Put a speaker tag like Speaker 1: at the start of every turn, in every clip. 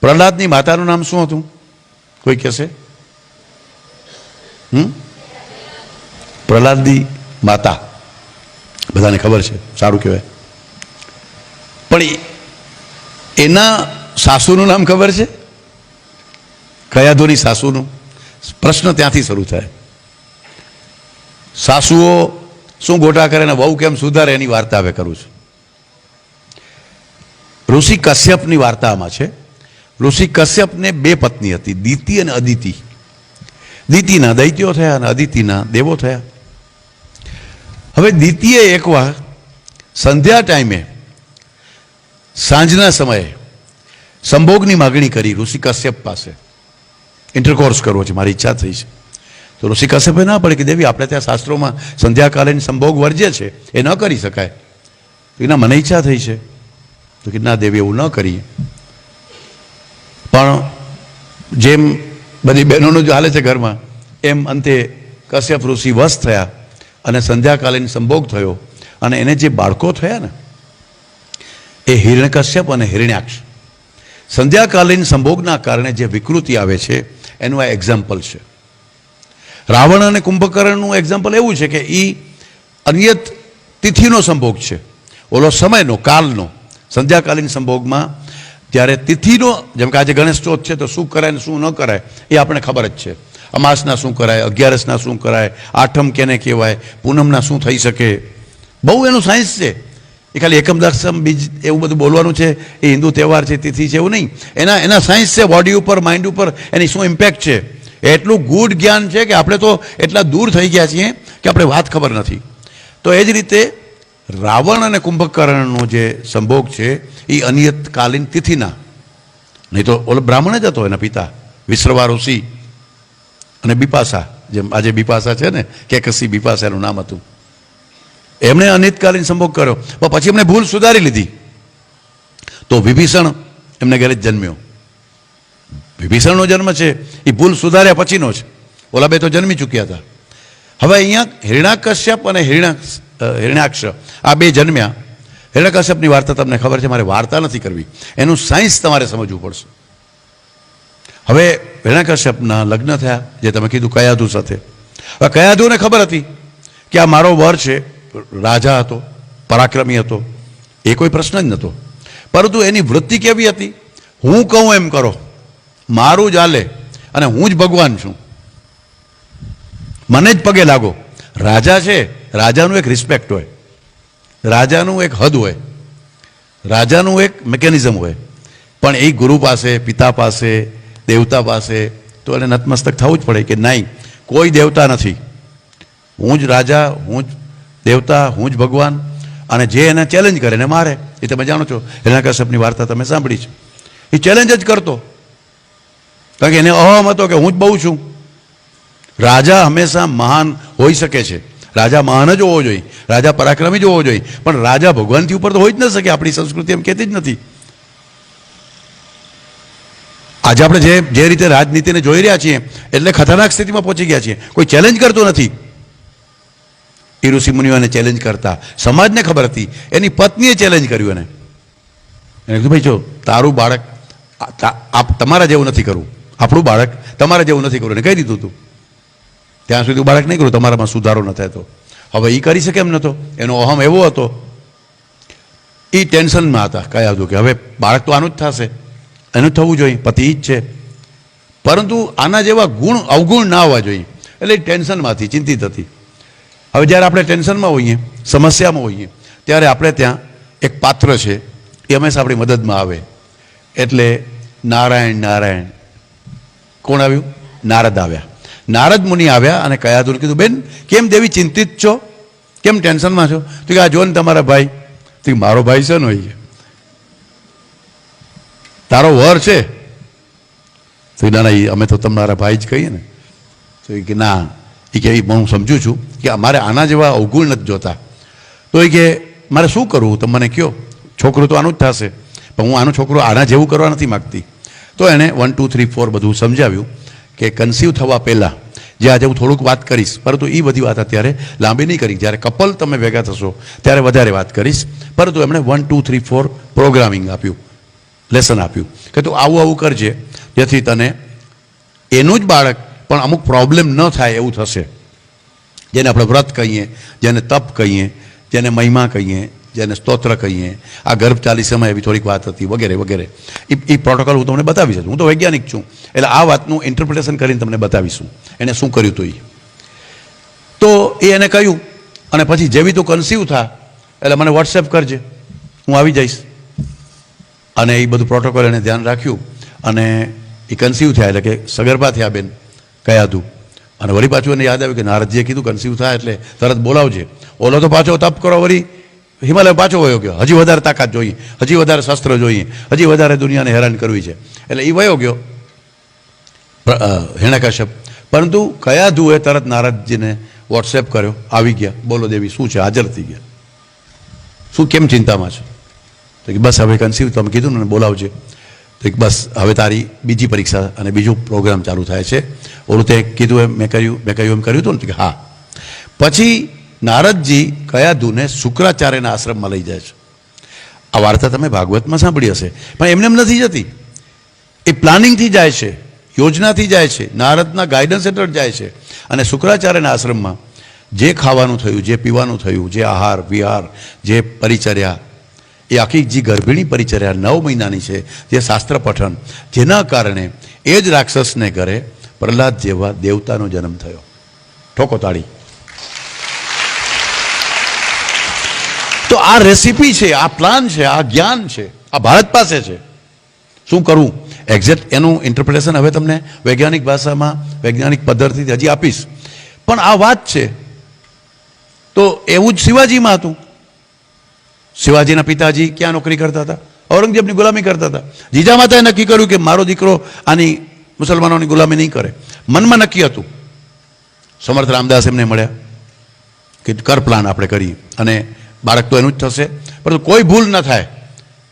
Speaker 1: પ્રહલાદની માતાનું નામ શું હતું? કોઈ કહેશે? હમ? પ્રહલાદની માતા. બધાને ખબર છે, સારું કહેવાય. પણ એના સાસુનું નામ ખબર છે? કયાધોની સાસુનું? પ્રશ્ન ત્યાંથી શરૂ થાય. સાસુઓ શું ગોટા કરે ને વહુ કેમ સુધારે એની વાર્તા હવે કરું છું. ઋષિ કશ્યપની વાર્તામાં છે ઋષિ કશ્યપને બે પત્ની હતી, દીતિ અને અદિતિ. દિતિના દૈત્યો થયા અને અદિતિના દેવો થયા. હવે દીતિએ એકવાર સંધ્યા ટાઈમે, સાંજના સમયે, સંભોગની માગણી કરી ઋષિ કશ્યપ પાસે. ઇન્ટરકોર્સ કરવો છે, મારી ઈચ્છા થઈ છે. તો ઋષિ કશ્યપે ના પડે કે, દેવી, આપણે ત્યાં શાસ્ત્રોમાં સંધ્યાકાલીન સંભોગ વર્જ્ય છે, એ ન કરી શકાય. તો કે ના મને ઈચ્છા થઈ છે. તો કે, ના, દેવી, એવું ન કરીએ. પણ જેમ બધી બહેનોનું જો હાલે છે ઘરમાં, એમ અંતે કશ્યપ ઋષિ વશ થયા અને સંધ્યાકાલીન સંભોગ થયો. અને એને જે બાળકો થયા ને, એ હિરણ્યકશ્યપ અને હિરણ્યાક્ષ. સંધ્યાકાલીન સંભોગના કારણે જે વિકૃતિ આવે છે, એનું આ એક્ઝામ્પલ છે. રાવણ અને કુંભકર્ણનું એક્ઝામ્પલ એવું છે કે એ અનિયત તિથિનો સંભોગ છે. ઓલો સમયનો, કાલનો, સંધ્યાકાલીન સંભોગમાં જ્યારે તિથિનો, જેમ કે આજે ગણેશ ચોથ છે, તો શું કરાય ને શું ન કરાય, એ આપણે ખબર જ છે. અમાસના શું કરાય, અગિયારસના શું કરાય, આઠમ કેને કહેવાય, પૂનમના શું થઈ શકે. બહુ એનું સાયન્સ છે. એ ખાલી એકમ દક્ષમ બીજ, એવું બધું બોલવાનું છે. એ હિન્દુ તહેવાર છે, તિથિ છે, એવું નહીં. એના એના સાયન્સ છે, બોડી ઉપર, માઇન્ડ ઉપર, એની શું ઇમ્પેક્ટ છે? એટલું ગુડ જ્ઞાન છે કે આપણે તો એટલા દૂર થઈ ગયા છીએ કે આપણે વાત ખબર નથી. તો એ જ રીતે રાવણ અને કુંભકર્ણનો જે સંભોગ છે એ અનિયતકાલીન તિથિના. નહીં તો ઓલો બ્રાહ્મણ જ હતો એના પિતા વિશ્રવા ઋષિ અને બિપાસા જેમ આજે બિપાસા છે ને કેકસી બિપાસા એનું નામ હતું. એમણે અનિતકાલીન સંભોગ કર્યો. પણ પછી એમણે ભૂલ સુધારી લીધી. તો વિભીષણ એમને ઘરે જ જન્મ્યો. વિભીષણનો જન્મ છે એ ભૂલ સુધાર્યા પછીનો છે ઓલા બે તો જન્મી ચૂક્યા હતા. હવે અહીંયા હિરણાકશ્યપ અને હિરણાક્ષ અ, હિરણાક્ષ આ બે જન્મ્યા. હિરણ્યકશ્યપની વાર્તા તમને ખબર છે, મારે વાર્તા નથી કરવી. એનું સાયન્સ તમારે સમજવું પડશે. હવે હિરણ્યકશ્યપના લગ્ન થયા, જે તમે કીધું કયાધુ સાથે. હવે કયાધુને ખબર હતી કે આ મારો વર છે, રાજા હતો, પરાક્રમી હતો, એ કોઈ પ્રશ્ન જ નહોતો. પરંતુ એની વૃત્તિ કેવી હતી? હું કહું એમ કરો. મારું જ આલે અને હું જ ભગવાન છું. મને જ પગે લાગો. રાજા છે રાજાનું એક રિસ્પેક્ટ હોય. રાજાનું એક હદ હોય. રાજાનું એક મિકેનિઝમ હોય. પણ એ ગુરુ પાસે, પિતા પાસે, દેવતા પાસે તો એને નતમસ્તક થવું જ પડે કે નહીં, કોઈ દેવતા નથી. હું જ રાજા, હું જ દેવતા, હું જ ભગવાન અને જે એને ચેલેન્જ કરે, એને મારે. એ તમે જાણો છો હિરણ્યકશ્યપની વાર્તા તમે સાંભળી છે. એ ચેલેન્જ જ કરતો. કારણ કે એને અહમ હતો કે હું જ બહુ છું. રાજા હંમેશા મહાન હોઈ શકે છે. રાજા મહાન જ હોવો જોઈએ, રાજા પરાક્રમી જ હોવો જોઈએ. પણ રાજા ભગવાનથી ઉપર તો હોઈ જ ન શકે, આપણી સંસ્કૃતિ એમ કહેતી જ નથી. આજે આપણે જે જે રીતે રાજનીતિને જોઈ રહ્યા છીએ, એટલે ખતરનાક સ્થિતિમાં પહોંચી ગયા છીએ. કોઈ ચેલેન્જ કરતો નથી. એ મુનિઓને ચેલેન્જ કરતા, સમાજને ખબર હતી, એની પત્નીએ ચેલેન્જ કર્યું એને. એને કીધું, ભાઈ જો, તારું બાળક તમારા જેવું નથી કરવું આપણું બાળક તમારા જેવું નથી કરવું એને કહી દીધું તું ત્યાં સુધી બાળક નહીં કરું, તમારામાં સુધારો ન થતો હવે એ કરી શકે એમ નહોતો એનો અહમ એવો હતો. એ ટેન્શનમાં હતા કયા હતું કે હવે બાળક તો આનું જ થશે. એનું થવું જોઈએ, પતિ જ છે. પરંતુ આના જેવા ગુણ અવગુણ ના હોવા જોઈએ. એટલે ટેન્શનમાંથી ચિંતિત હતી. હવે જ્યારે આપણે ટેન્શનમાં હોઈએ, સમસ્યામાં હોઈએ, ત્યારે આપણે ત્યાં એક પાત્ર છે, એ હંમેશા આપણી મદદમાં આવે. એટલે નારાયણ નારાયણ. કોણ આવ્યું? નારદ આવ્યા. નારદ મુનિ આવ્યા અને કયાધુને કીધું, બેન, કેમ દેવી ચિંતિત છો? કેમ ટેન્શનમાં છો? તો કે, આ જો ને તમારા ભાઈ. તો મારો ભાઈ છે ને તારો વર છે? તો ના ના અમે તો તમારા ભાઈ જ કહીએ ને. તો એ કે, ના. એ કે હું સમજુ છું કે અમારે આના જેવા અવગુણ નથી જોતા. તો એ કે, મારે શું કરવું? તમે મને કહો છોકરું તો આનું જ થશે, પણ હું આનું છોકરું આના જેવું કરવા નથી માગતી. તો એણે વન ટુ થ્રી ફોર બધું સમજાવ્યું. કે કન્સીવ થવા પહેલાં. જે આજે હું થોડુંક વાત કરીશ, પરંતુ એ બધી વાત અત્યારે લાંબી નહીં કરી. જ્યારે કપલ તમે ભેગા થશો, ત્યારે વધારે વાત કરીશ. પરંતુ એમણે one two three four programming આપ્યું લેસન આપ્યું. કે તું આવું આવું કરજે, જેથી તને એનું જ બાળક પણ અમુક પ્રોબ્લેમ ન થાય એવું થશે. જેને આપણે વ્રત કહીએ, જેને તપ કહીએ, જેને મહિમા કહીએ જેને સ્તોત્ર કહીએ. આ ગર્ભ ચાલીસામાં એવી થોડીક વાત હતી, વગેરે વગેરે. એ પ્રોટોકોલ હું તમને બતાવીશ હું તો વૈજ્ઞાનિક છું. એટલે આ વાતનું ઇન્ટરપ્રિટેશન કરીને તમને બતાવીશું. એને શું કર્યું હતું એ તો એ એને કહ્યું, અને પછી જેવી તું કન્સીવ થા, એટલે મને વોટ્સએપ કરજે. હું આવી જઈશ. અને એ બધું પ્રોટોકોલ એને ધ્યાન રાખ્યું. અને એ કન્સીવ થયા, એટલે કે સગર્ભા થયા બેન કયાધું અને વળી પાછું એને યાદ આવ્યું કે નારદજીએ કીધું કન્સીવ થાય એટલે તરત બોલાવજે. ઓલો તો પાછો, તપ કરો વળી. હિમાલય પાછો વયો ગયો. હજી વધારે તાકાત જોઈએ હજી વધારે શસ્ત્ર જોઈએ હજી વધારે દુનિયાને હેરાન કરવી છે. એટલે એ વયો ગયો. અ, પરંતુ કયા ધુએ તરત નારદજીને વોટ્સએપ કર્યો? આવી ગયા. બોલો દેવી શું છે? હાજર થઈ ગયા. શું કેમ ચિંતામાં છે? તો કે બસ હવે કન્સીવ તમે કીધું ને બોલાવજે. તો કે બસ હવે તારી બીજી પરીક્ષા અને બીજું પ્રોગ્રામ ચાલુ થાય છે. ઓલું તે કીધું એમ મેં કર્યું મેં કહ્યું એમ કર્યું હતું ને? કે હા. પછી નારદજી કયા ધૂને શુક્રાચાર્યના આશ્રમમાં લઈ જાય છે? આ વાર્તા તમે ભાગવતમાં સાંભળી હશે. પણ એમને એમ નથી જતી. એ પ્લાનિંગથી જાય છે, યોજનાથી જાય છે, નારદના ગાઈડન્સ હેઠળ જાય છે. અને શુક્રાચાર્યના આશ્રમમાં જે ખાવાનું થયું, જે પીવાનું થયું, જે આહાર, વિહાર, જે પરિચર્યા, એ આખી જે ગર્ભિણી પરિચર્યા નવ મહિનાની છે, જે શાસ્ત્ર પઠન, જેના કારણે એ જ રાક્ષસને ઘરે પ્રહલાદ જેવા દેવતાનો જન્મ થયો. ઠોકો તાળી. તો આ રેસીપી છે, આ પ્લાન છે, આ જ્ઞાન છે, આ ભારત પાસે છે. શું કરવું એક્ઝેક્ટ એનું ઇન્ટરપ્રિટેશન હવે તમને વૈજ્ઞાનિક ભાષામાં, વૈજ્ઞાનિક પદ્ધતિથી હજી આપીશ. પણ આ વાત છે. તો એવું જ શિવાજીમાં હતું. શિવાજીના પિતાજી ક્યાં નોકરી કરતા હતા? ઔરંગઝેબની ગુલામી કરતા હતા. જીજા માતાએ નક્કી કર્યું કે મારો દીકરો આની મુસલમાનોની ગુલામી નહીં કરે. મનમાં નક્કી હતું. સમર્થ રામદાસ એમને મળ્યા કે કર પ્લાન આપણે કરીએ. અને બાળક તો એનું જ થશે. પરંતુ કોઈ ભૂલ ન થાય.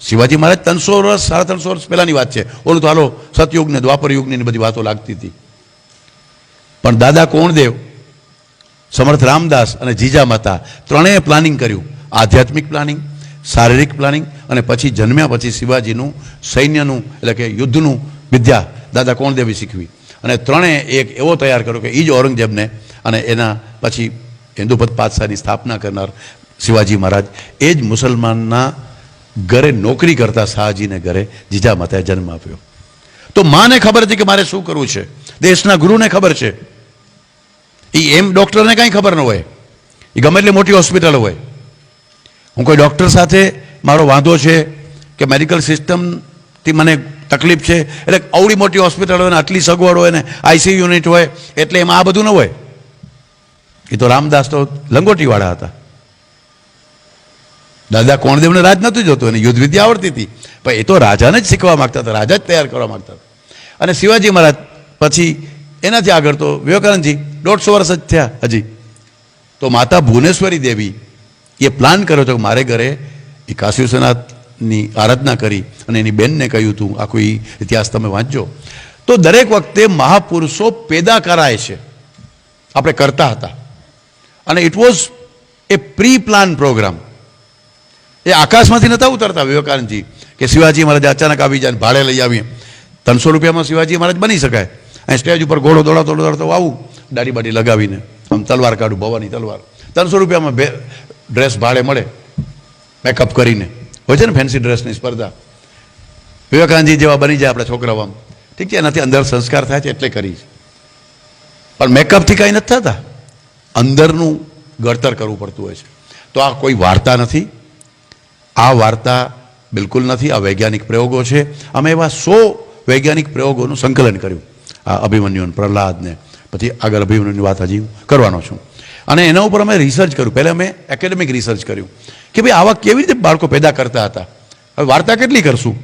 Speaker 1: શિવાજી મહારાજ ત્રણસો વર્ષ, સાડા ત્રણસો વર્ષ પહેલાંની વાત છે. ઓલું તો હાલો સતયુગને, દ્વાપર યુગની બધી વાતો લાગતી હતી. પણ દાદા કોણદેવ, સમર્થ રામદાસ અને જીજા માતા ત્રણેય પ્લાનિંગ કર્યું. આધ્યાત્મિક પ્લાનિંગ, શારીરિક પ્લાનિંગ અને પછી જન્મ્યા પછી શિવાજીનું સૈન્યનું, એટલે કે યુદ્ધનું વિદ્યા દાદા કોણદેવી શીખવી. અને ત્રણેય એક એવો તૈયાર કર્યો કે એ જ ઔરંગઝેબને અને એના પછી હિન્દુપત પાતશાહની સ્થાપના કરનાર શિવાજી મહારાજ, એ જ મુસલમાનના ઘરે નોકરી કરતા શાહજીને ઘરે જીજા માતાએ જન્મ આપ્યો. તો માને ખબર હતી કે મારે શું કરવું છે? દેશના ગુરુને ખબર છે. એ એમ ડૉક્ટરને કાંઈ ખબર ન હોય. એ ગમે એટલી મોટી હોસ્પિટલ હોય. હું કોઈ ડૉક્ટર સાથે મારો વાંધો છે કે મેડિકલ સિસ્ટમથી મને તકલીફ છે? એટલે અવડી મોટી હોસ્પિટલ હોય ને, આટલી સગવડ હોય ને, આઈસી યુનિટ હોય, એટલે એમાં આ બધું ન હોય. એ તો રામદાસ તો લંગોટીવાળા હતા. દાદા કોણદેવને રાજ નહોતું જોતું અને યુદ્ધ વિદ્યા આવડતી હતી. પણ એ તો રાજાને જ શીખવા માંગતા હતા, રાજા જ તૈયાર કરવા માંગતા હતા. અને શિવાજી મહારાજ પછી એનાથી આગળ તો વિવેકાનંદજી દોઢસો વર્ષ જ થયા હજી. તો માતા ભુવનેશ્વરી દેવી એ પ્લાન કર્યો હતો કે મારે ઘરે એ કાશી વિશ્વનાથની આરાધના કરી અને એની બેનને કહ્યું હતું આખું એ ઇતિહાસ તમે વાંચજો. તો દરેક વખતે મહાપુરુષો પેદા કરાય છે. આપણે કરતા હતા. અને it was a pre plan programme એ આકાશમાંથી નતા ઉતરતા વિવેકાનંદજી, કે શિવાજી મહારાજ અચાનક આવી જાય ભાડે લઈ આવીએ. ત્રણસો રૂપિયામાં શિવાજી મહારાજ બની શકાય. અહીં સ્ટેજ ઉપર ઘોડો દોડાતો દોડાતો આવું, દાઢી બાડી લગાવીને, આમ તલવાર કાઢું, ભવાની તલવાર. ત્રણસો રૂપિયામાં ડ્રેસ ભાડે મળે, મેકઅપ કરીને. હોય છે ને ફેન્સી ડ્રેસની સ્પર્ધા. વિવેકાનંદજી જેવા બની જાય આપણા છોકરાઓ આમ. ઠીક છે, એનાથી અંદર સંસ્કાર થાય છે એટલે કરી છે. પણ મેકઅપથી કાંઈ નથી થતા. અંદરનું ઘડતર કરવું પડતું હોય છે. તો આ કોઈ વાર્તા નથી. આ વાર્તા બિલકુલ નથી, આ વૈજ્ઞાનિક પ્રયોગો છે. અમે એવા સો વૈજ્ઞાનિક પ્રયોગોનું સંકલન કર્યું આ અભિમન્યુને પ્રહલાદને. પછી આગળ અભિમન્યુની વાત હજી કરવાનો છું. અને એના ઉપર અમે રિસર્ચ કર્યું. પહેલાં અમે એકેડેમિક રિસર્ચ કર્યું કે ભાઈ આવા કેવી રીતે બાળકો પેદા કરતા હતા? હવે વાર્તા કેટલી કરશું?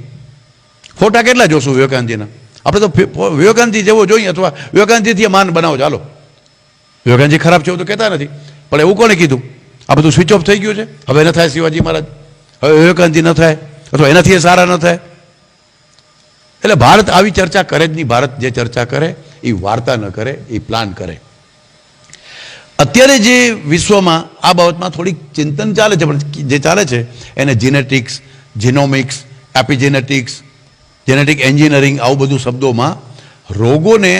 Speaker 1: ફોટા કેટલા જોશું વિવેકાનંદજીના? આપણે તો વિવેકાનંદજી જેવો જોઈએ અથવા વિવેકાનંદજીથી માન બનાવો. ચાલો. વિવેકાનંદજી ખરાબ છે એવું તો કહેતા નથી. પણ એવું કોને કીધું? આ બધું સ્વિચ ઓફ થઈ ગયું છે. હવે ન થાય શિવાજી મહારાજ. હવે વિવેકાનંદજી ન થાય, અથવા એનાથી એ સારા ન થાય. એટલે ભારત આવી ચર્ચા કરે જ નહીં. ભારત જે ચર્ચા કરે, એ વાર્તા ન કરે, એ પ્લાન કરે. અત્યારે જે વિશ્વમાં આ બાબતમાં થોડીક ચિંતન ચાલે છે, પણ જે ચાલે છે, એને genetics genomics epigenetics genetic engineering આવું બધું શબ્દોમાં રોગોને,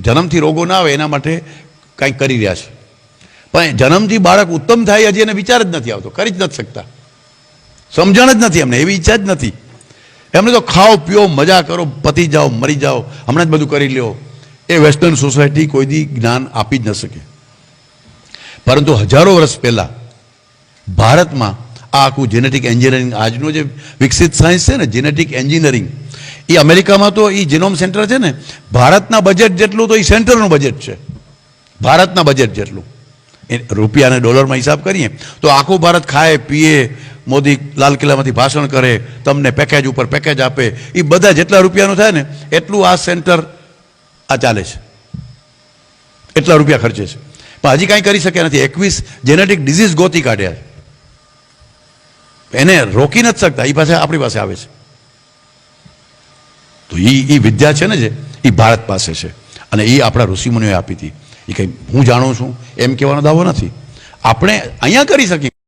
Speaker 1: જન્મથી રોગો ના આવે એના માટે કંઈક કરી રહ્યા છે. પણ જન્મથી બાળક ઉત્તમ થાય હજી એને વિચાર જ નથી આવતો, કરી જ નથી શકતા. સમજણ જ નથી એમને, એવી ઈચ્છા જ નથી. એમને તો ખાઓ, પીઓ, મજા કરો, પતી જાઓ, મરી જાઓ, હમણાં જ બધું કરી લ્યો. એ વેસ્ટર્ન સોસાયટી કોઈ દી જ્ઞાન આપી જ ન શકે. પરંતુ હજારો વર્ષ પહેલાં ભારતમાં આ આખું જેનેટિક એન્જિનિયરિંગ આજનું જે વિકસિત સાયન્સ છે ને જેનેટિક એન્જિનિયરિંગ એ અમેરિકામાં તો એ જીનોમ સેન્ટર છે ને, ભારતના બજેટ જેટલું તો એ સેન્ટરનું બજેટ છે. ભારતના બજેટ જેટલું. રૂપિયા અને ડોલરમાં હિસાબ કરીએ, તો આખું ભારત ખાય, પીએ મોદી લાલ કિલ્લામાંથી ભાષણ કરે, તમને પેકેજ ઉપર પેકેજ આપે એ બધા જેટલા રૂપિયાનું થાય ને, એટલું આ સેન્ટર આ ચાલે છે. એટલા રૂપિયા ખર્ચે છે. પણ હજી કાંઈ કરી શક્યા નથી. એકવીસ જેનેટિક ડિઝીઝ ગોતી કાઢ્યા એને રોકી નથી શકતા. એ પાસે આપણી પાસે આવે છે. તો એ એ વિદ્યા છે ને જે એ ભારત પાસે છે. અને એ આપણા ઋષિમુનિઓએ આપી હતી. એ કંઈ હું જાણું છું? એમ કહેવાનો દાવો નથી. આપણે અહીંયા કરી શકીએ.